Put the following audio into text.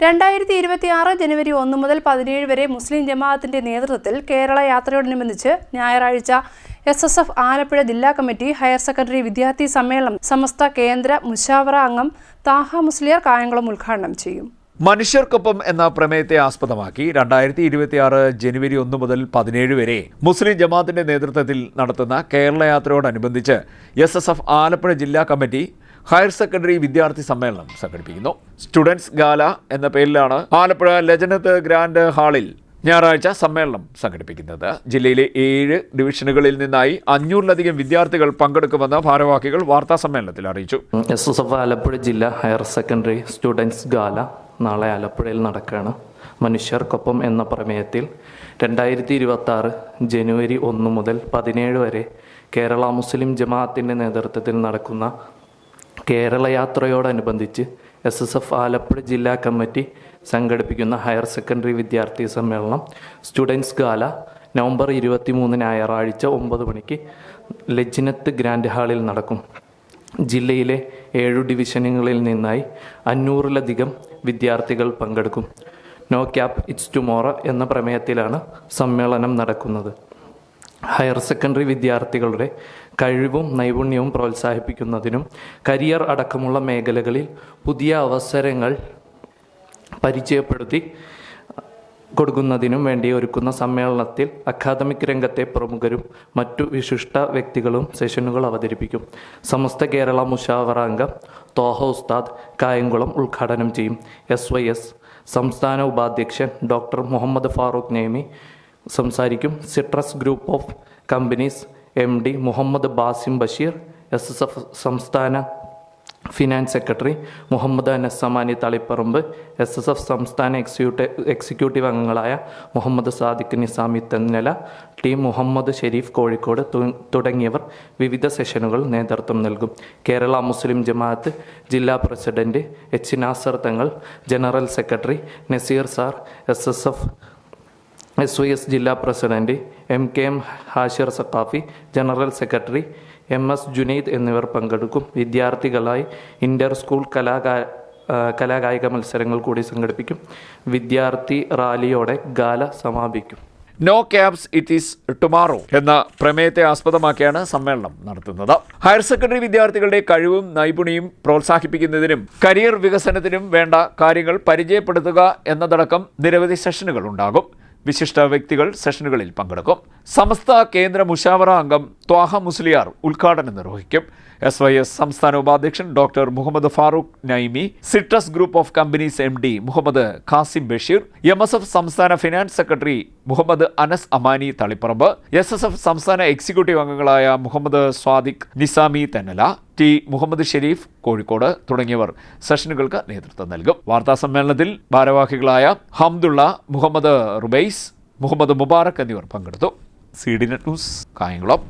രണ്ടായിരത്തി ഇരുപത്തിയാറ് ജനുവരി ഒന്ന് മുതൽ പതിനേഴ് വരെ മുസ്ലിം ജമാഅത്തിന്റെ നേതൃത്വത്തിൽ കേരള യാത്രയോടനുബന്ധിച്ച് ഞായറാഴ്ച എസ് എസ് എഫ് ആലപ്പുഴ ജില്ലാ കമ്മിറ്റി ഹയർ സെക്കൻഡറി വിദ്യാർത്ഥി സമ്മേളനം സമസ്ത കേന്ദ്ര മുഷാവറ അംഗം താഹ മുസ്ലിയർ കായംകുളം ഉദ്ഘാടനം ചെയ്യും. മനുഷ്യർക്കൊപ്പം എന്ന പ്രമേയത്തെ ആസ്പദമാക്കി രണ്ടായിരത്തി ഇരുപത്തിയാറ് ജനുവരി ഒന്ന് മുതൽ പതിനേഴ് വരെ മുസ്ലിം ജമാഅത്തിന്റെ നേതൃത്വത്തിൽ നടത്തുന്ന കേരള യാത്രയോടനുബന്ധിച്ച് എസ് എസ് എഫ് ആലപ്പുഴ ജില്ലാ കമ്മിറ്റി ഹയർ സെക്കൻഡറി വിദ്യാർത്ഥി സമ്മേളനം സംഘടിപ്പിക്കുന്നു. സ്റ്റുഡൻസ് ഗാല എന്ന പേരിലാണ് ആലപ്പുഴ ലജനത്ത് ഗ്രാൻഡ് ഹാളിൽ ഞായറാഴ്ച സമ്മേളനം സംഘടിപ്പിക്കുന്നത്. ജില്ലയിലെ ഏഴ് ഡിവിഷനുകളിൽ നിന്നായി അഞ്ഞൂറിലധികം വിദ്യാർത്ഥികൾ പങ്കെടുക്കുമെന്ന് ഭാരവാഹികൾ വാർത്താ സമ്മേളനത്തിൽ അറിയിച്ചു. എസ് എസ് എഫ് ആലപ്പുഴ ജില്ല ഹയർ സെക്കൻഡറി സ്റ്റുഡൻസ് ഗാല നാളെ ആലപ്പുഴയിൽ നടക്കുകയാണ്. മനുഷ്യർക്കൊപ്പം എന്ന പ്രമേയത്തിൽ രണ്ടായിരത്തി ഇരുപത്തി ആറ് ജനുവരി ഒന്ന് മുതൽ പതിനേഴ് വരെ കേരള മുസ്ലിം ജമാഅത്തിന്റെ നേതൃത്വത്തിൽ നടക്കുന്ന കേരള യാത്രയോടനുബന്ധിച്ച് എസ് എസ് എഫ് ആലപ്പുഴ ജില്ലാ കമ്മിറ്റി സംഘടിപ്പിക്കുന്ന ഹയർ സെക്കൻഡറി വിദ്യാർത്ഥി സമ്മേളനം സ്റ്റുഡൻസ് ഗാല നവംബർ ഇരുപത്തി മൂന്ന് ഞായറാഴ്ച ഒമ്പത് മണിക്ക് ലജ്നത്ത് ഗ്രാൻഡ് ഹാളിൽ നടക്കും. ജില്ലയിലെ ഏഴു ഡിവിഷനുകളിൽ നിന്നായി അഞ്ഞൂറിലധികം വിദ്യാർത്ഥികൾ പങ്കെടുക്കും. നോ ക്യാപ് ഇറ്റ്സ് ടുമോറോ എന്ന പ്രമേയത്തിലാണ് സമ്മേളനം നടക്കുന്നത്. ഹയർ സെക്കൻഡറി വിദ്യാർത്ഥികളുടെ കഴിവും നൈപുണ്യവും പ്രോത്സാഹിപ്പിക്കുന്നതിനും കരിയർ അടക്കമുള്ള മേഖലകളിൽ പുതിയ അവസരങ്ങൾ പരിചയപ്പെടുത്തി കൊടുക്കുന്നതിനും വേണ്ടി ഒരുക്കുന്ന സമ്മേളനത്തിൽ അക്കാദമിക് രംഗത്തെ പ്രമുഖരും മറ്റു വിശിഷ്ട വ്യക്തികളും സെഷനുകൾ അവതരിപ്പിക്കും. സമസ്ത കേരള മുഷാവറ അംഗം തോഹ ഉസ്താദ് കായംകുളം ഉദ്ഘാടനം ചെയ്യും. എസ് വൈ എസ് സംസ്ഥാന ഉപാധ്യക്ഷൻ ഡോക്ടർ മുഹമ്മദ് ഫാറൂഖ് നേമി സംസാരിക്കും. Citrus group of companies M D Muhammad Basim Basheer S S F സംസ്ഥാന finance secretary Muhammad Anassamani Taliparamba S S F സംസ്ഥാന എക്സിക്യൂട്ടീവ് എക്സിക്യൂട്ടീവ് അംഗങ്ങളായ മുഹമ്മദ് സാദിഖ് നിസാമി തെന്നല ടി മുഹമ്മദ് ഷെരീഫ് കോഴിക്കോട് തുടങ്ങിയവർ വിവിധ സെഷനുകൾ നേതൃത്വം നൽകും. കേരള മുസ്ലിം ജമാഅത്ത് ജില്ലാ president H Nasar Thangal general secretary Naseer sir S S F S Y S ജില്ലാ president M K M Hashir Saqafi general secretary M S Junaid എന്നിവർ പങ്കെടുക്കും. വിദ്യാർത്ഥികളായി ഇന്റർ സ്കൂൾ കലാകാ കലാകായിക മത്സരങ്ങൾ കൂടി സംഘടിപ്പിക്കും. വിദ്യാർത്ഥി റാലിയോടെ ഗാല സമാപിക്കും. No cabs it is tomorrow എന്ന പ്രമേയത്തെ ആസ്പദമാക്കിയാണ് സമ്മേളനം നടത്തുന്നത്. ഹയർ സെക്കൻഡറി വിദ്യാർത്ഥികളുടെ കഴിവും നൈപുണിയും പ്രോത്സാഹിപ്പിക്കുന്നതിനും കരിയർ വികസനത്തിനും വേണ്ട കാര്യങ്ങൾ പരിചയപ്പെടുത്തുക എന്നതടക്കം നിരവധി സെഷനുകൾ ഉണ്ടാകും. വിശിഷ്ട വ്യക്തികൾ സെഷനുകളിൽ പങ്കെടുക്കും. സമസ്ത കേന്ദ്ര മുഷാവറ അംഗം ത്വാഹ മുസ്ലിയാർ ഉദ്ഘാടനം നിർവഹിക്കും. എസ് വൈ എസ് സംസ്ഥാന ഉപാധ്യക്ഷൻ doctor Muhammad Farooq Naimi citrus group of companies M D Muhammad Qasim Basheer M S F സംസ്ഥാന finance secretary Muhammad Anas Amani Taliparamba S S F സംസ്ഥാന എക്സിക്യൂട്ടീവ് അംഗങ്ങളായ മുഹമ്മദ് സ്വാദിഖ് നിസാമി തെന്നല ടി മുഹമ്മദ് ഷെരീഫ് കോഴിക്കോട് തുടങ്ങിയവർ സെഷനുകൾക്ക് നേതൃത്വം നൽകും. വാർത്താ സമ്മേളനത്തിൽ ഭാരവാഹികളായ ഹംദുള്ള മുഹമ്മദ് റുബൈസ് മുഹമ്മദ് മുബാറക് എന്നിവർ പങ്കെടുത്തു. സി ടൂസ് കായംകുളം.